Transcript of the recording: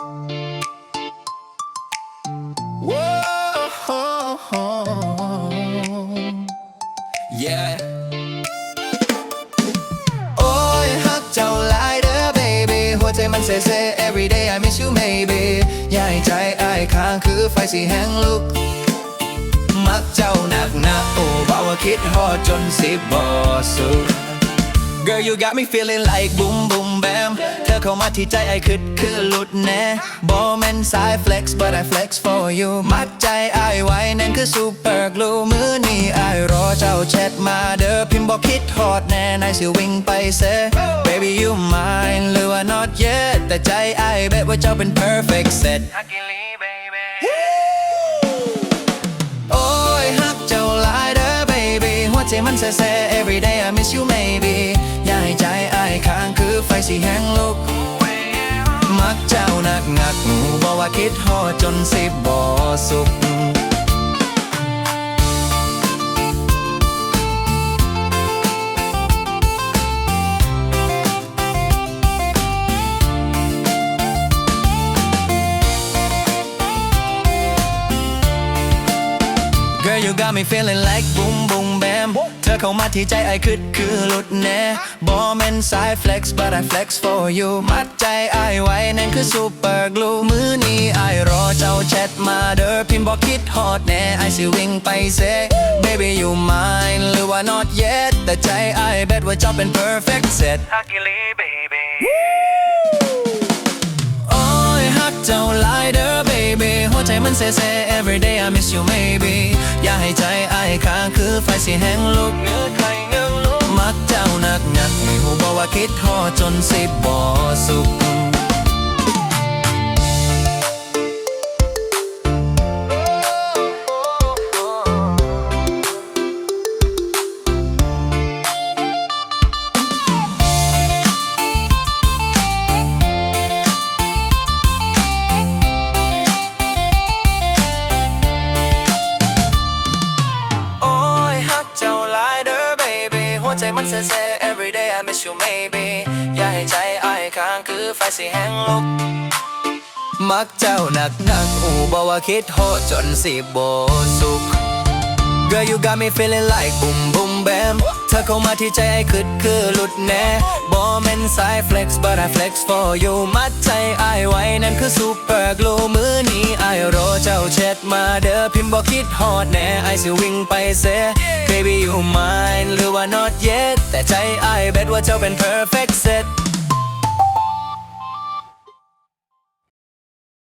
Yeah โอ้ยฮักเจ้าหลายเด้อ baby หัวใจมันเซ่เซ่ every day I miss you maybe อยาให้ใจอ้ายค้างคือไฟสีแห้งลุก มักเจ้าหนักหนะโอ้บอกว่าคิดฮอดจนสิบบ่สุด Girl you got me feeling like boom boom bam เธอเข้ามาที่ใจไอ้คิดคือหลุดแน่บอแมนสาย flex but I flex for you มัดใจไอ้ไว้นั่นคือ super glue มือนี้ไอ้รอเจ้าแชทมาเด้อพิมพ์บอกคิดฮอดแน่นายสิวิ่งไปเซ Baby you mine หรือว่า not yet แต่ใจไอ้แบบว่าเจ้าเป็น perfect set โอ้ยฮักเจ้าหลายเด้อ baby หัวใจมันแซ่แซ่ every day I miss you maybe ให้ใจอ้ายค้างคือไฟสีแห้งลุก มักเจ้านักหนักบอกว่าคิดหอจนสิบบ่สุข you got me feeling like boom boom bam เธอเข้ามาที่ใจไอ้คิดคือหลุดแน่บอแมนสาย flex but I flex for you มัดใจไอ้ไว้นั่นคือ super glue มือนี้ไอ้รอเจ้าแชทมาเด้อพิมพ์บอกคิดฮอดแน่ไอ้สิวิ่งไปเซ baby you mine หรือว่า not yet แต่ใจไอ้ bet ว่าเจ้าเป็น perfect set โมันเซ่เซ่ every day I miss you maybe อยากให้ใจไอ้ายค้างคือไฟสีแห้งลุกเนื้อใครเงื้อลุกมักเจ้านักหนักให้หูบอกว่าคิดทอจนสิบบ่สุข มันเซ่ every day I miss you maybe อยากให้ใจอ้ายค้างคือไฟสีแห้งลุก มักเจ้าหนักหนักอูบอกว่าคิดโหจนสิบโบสุข Girl you got me feeling like boom boom bam เธอเข้ามาที่ใจไอ้คิดคือหลุดแน่บอแมนสาย flex but I flex for you มัดใจไอ้ไว้นั่นคือ super glue มือนี้ไอ้รอเจ้าแชทมาเด้อพิมพ์บอกคิดฮอดแน่ไอ้สิวิ่งไปเซ Baby you mine หรือว่า not yet แต่ใจไอ้ bet ว่าเจ้าเป็น perfect set